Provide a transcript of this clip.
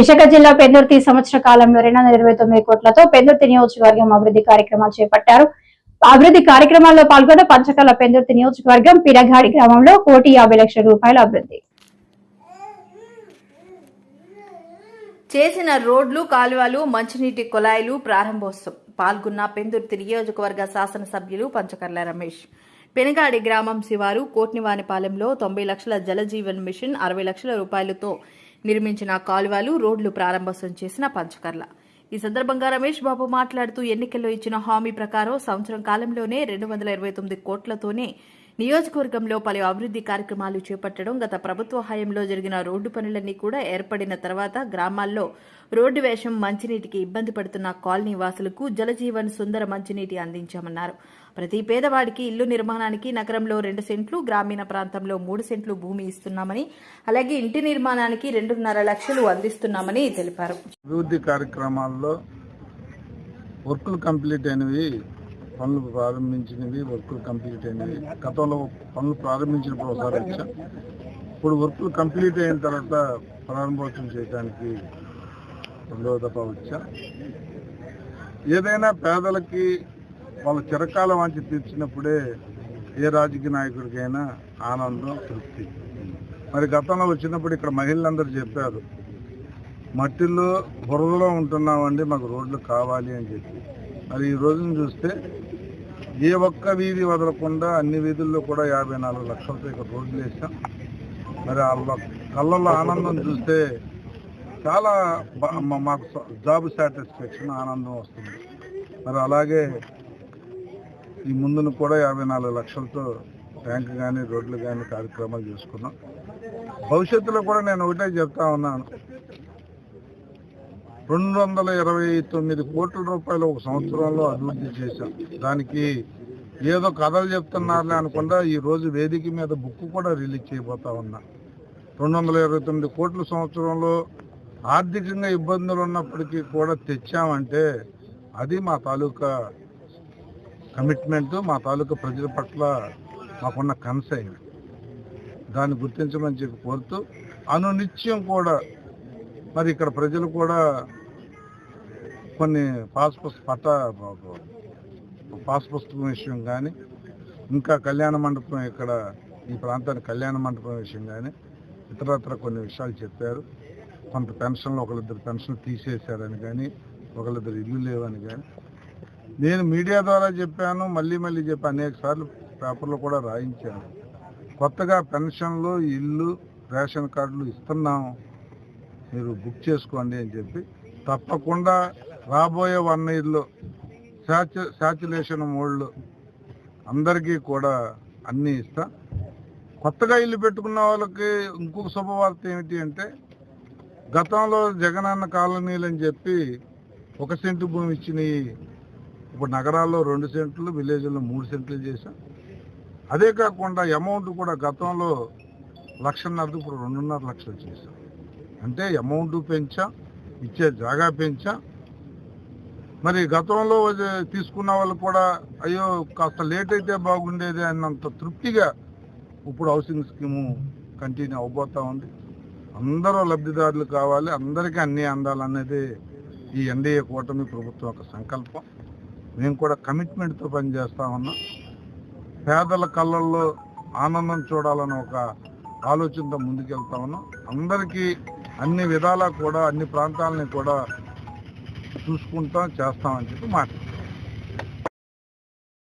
విశాఖ జిల్లా పెందుర్తి సంవత్సర కాలంలో రెండు వందల ఇరవై తొమ్మిది కోట్లతో పెందుర్తి నియోజకవర్గం అభివృద్ధి కార్యక్రమాలు చేపట్టారు. అభివృద్ధి కార్యక్రమాల్లో పాల్గొన్న పంచకల పెందుర్తి నియోజకవర్గం పిరగాడి గ్రామంలో కోటి యాభై లక్షల రూపాయల అభివృద్ధి. చేసిన రోడ్లు కాలువలు మంచినీటి కుళాయిలు ప్రారంభోత్సవం. పాల్గొన్న పెందుర్తి నియోజకవర్గ శాసనసభ్యులు పంచకర్ల రమేష్. పెనగాడి గ్రామం శివారు కోట్నివానిపాలెంలో తొంభై లక్షల జలజీవన్ మిషన్ అరవై లక్షల రూపాయలతో నిర్మించిన కాలువలు రోడ్లు ప్రారంభోత్సవం చేసిన పంచకర్ల. ఈ సందర్భంగా రమేష్ బాబు మాట్లాడుతూ ఎన్నికల్లో ఇచ్చిన హామీ ప్రకారం సంవత్సరం కాలంలోనే రెండు వందల ఇరవై తొమ్మిది కోట్లతోనే నియోజకవర్గంలో పలు అభివృద్ధి కార్యక్రమాలు చేపట్టడం గత ప్రభుత్వ హయాంలో జరిగిన రోడ్డు పనులన్నీ కూడా ఏర్పడిన తర్వాత గ్రామాల్లో రోడ్డు వేషం మంచినీటికి ఇబ్బంది పడుతున్న కాలనీ వాసులకు జలజీవన్ సుందర మంచినీటి అందించామన్నారు. ప్రతి పేదవాడికి ఇల్లు నిర్మాణానికి నగరంలో రెండు సెంట్లు గ్రామీణ ప్రాంతంలో మూడు సెంట్లు భూమి ఇస్తున్నామని అలాగే ఇంటి నిర్మాణానికి రెండున్నర లక్షలు అందిస్తున్నామని తెలిపారు. అభివృద్ధి కార్యక్రమాల్లో వర్కులు కంప్లీట్ అయినవి పనులు ప్రారంభించినవి వర్కులు కంప్లీట్ అయినవి. గతంలో పనులు ప్రారంభించినప్పుడు ఒకసారి వచ్చా. ఇప్పుడు వర్కులు కంప్లీట్ అయిన తర్వాత ప్రారంభోత్సవం చేయడానికి రెండవ దఫా వచ్చా. ఏదైనా పేదలకి వాళ్ళ చిరకాల వాంచి తీర్చినప్పుడే ఏ రాజకీయ నాయకుడికైనా ఆనందం తృప్తి. మరి గతంలో వచ్చినప్పుడు ఇక్కడ మహిళలందరూ చెప్పారు మట్టిలో బురదలో ఉంటున్నామండి మాకు రోడ్లు కావాలి అని చెప్పి. మరి ఈ రోజున చూస్తే ఏ ఒక్క వీధి వదలకుండా అన్ని వీధుల్లో కూడా యాభై నాలుగు లక్షలతో ఇక్కడ రోడ్లు వేసాం మరి వాళ్ళ కళ్ళల్లో ఆనందం చూస్తే చాలా బా- మాకు జాబ్ సాటిస్ఫాక్షన్ ఆనందం వస్తుంది. మరి అలాగే ఈ ముందును కూడా యాభై నాలుగు లక్షలతో ట్యాంక్ కానీ రోడ్లు కానీ కార్యక్రమాలు చేసుకున్నాం. భవిష్యత్తులో కూడా నేను ఒకటే చెప్తా ఉన్నాను. రెండు వందల ఇరవై తొమ్మిది కోట్ల రూపాయలు ఒక సంవత్సరంలో అభివృద్ధి చేశాం. దానికి ఏదో కథలు చెప్తున్నారులే అనుకుండా ఈ రోజు వేదిక మీద బుక్ కూడా రిలీజ్ చేయబోతా ఉన్నా. రెండు వందల ఇరవై తొమ్మిది కోట్ల సంవత్సరంలో ఆర్థికంగా ఇబ్బందులు ఉన్నప్పటికీ కూడా తెచ్చామంటే అది మా తాలూకా కమిట్మెంట్ మా తాలూకా ప్రజల పట్ల మాకున్న కన్సైన్. దాన్ని గుర్తించమని చెప్పి కోరుతూ అనునిత్యం కూడా మరి ఇక్కడ ప్రజలు కూడా కొన్ని పాస్ పుస్తక పట్ట పాస్ పుస్తకం విషయం కానీ ఇంకా కళ్యాణ మండపం ఇక్కడ ఈ ప్రాంతానికి కళ్యాణ మండపం విషయం కానీ ఇతరత్ర కొన్ని విషయాలు చెప్పారు. కొంత పెన్షన్లు ఒకరిద్దరు పెన్షన్ తీసేశారని కానీ ఒకరిద్దరు ఇల్లు లేవని కానీ నేను మీడియా ద్వారా చెప్పాను మళ్ళీ మళ్ళీ చెప్పి అనేక సార్లు పేపర్లో కూడా రాయించాను. కొత్తగా పెన్షన్లు ఇల్లు రేషన్ కార్డులు ఇస్తున్నాం మీరు బుక్ చేసుకోండి అని చెప్పి తప్పకుండా రాబోయే వన్ ఇయర్లో శాచు శాచులేషన్ మోడ్లో అందరికీ కూడా అన్నీ ఇస్తా. కొత్తగా ఇల్లు పెట్టుకున్న వాళ్ళకి ఇంకొక శుభవార్త ఏమిటి అంటే గతంలో జగనన్న కాలనీలు అని చెప్పి ఒక సెంటు భూమి ఇచ్చినవి ఇప్పుడు నగరాల్లో రెండు సెంట్లు విలేజ్లో మూడు సెంట్లు చేశాం. అదే కాకుండా అమౌంట్ కూడా గతంలో లక్షన్నరకు ఇప్పుడు రెండున్నర లక్షలు చేశాం. అంటే అమౌంట్ పెంచా ఇచ్చే జాగా పెంచాం. మరి గతంలో తీసుకున్న వాళ్ళు కూడా అయ్యో కాస్త లేట్ అయితే బాగుండేది అన్నంత తృప్తిగా ఇప్పుడు హౌసింగ్ స్కీము కంటిన్యూ అవబోతా ఉంది. అందరూ లబ్ధిదారులు కావాలి అందరికీ అన్నీ అందాలనేది ఈ ఎన్డీఏ కూటమి ప్రభుత్వం యొక్క సంకల్పం. మేము కూడా కమిట్మెంట్తో పనిచేస్తా ఉన్నాం. పేదల కళ్ళల్లో ఆనందం చూడాలని ఒక ఆలోచనతో ముందుకెళ్తా ఉన్నాం. అందరికీ అన్ని విధాలా కూడా అన్ని ప్రాంతాలని కూడా చూసుకుంటాం చేస్తామని చెప్పి మాట